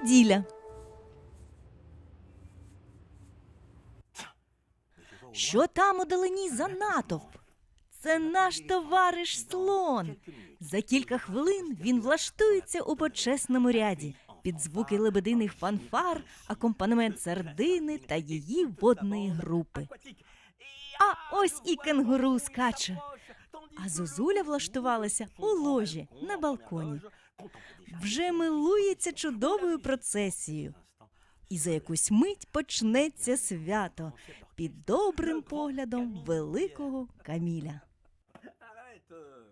неділя. Що там удалині за натовп? Це наш товариш слон. За кілька хвилин він влаштується у почесному ряді під звуки лебединих фанфар, акомпанемент сардини та її водної групи. А ось і кенгуру скаче. А Зозуля влаштувалася у ложі на балконі. Вже милується чудовою процесією. І за якусь мить почнеться свято під добрим поглядом великого Каміля. Arrête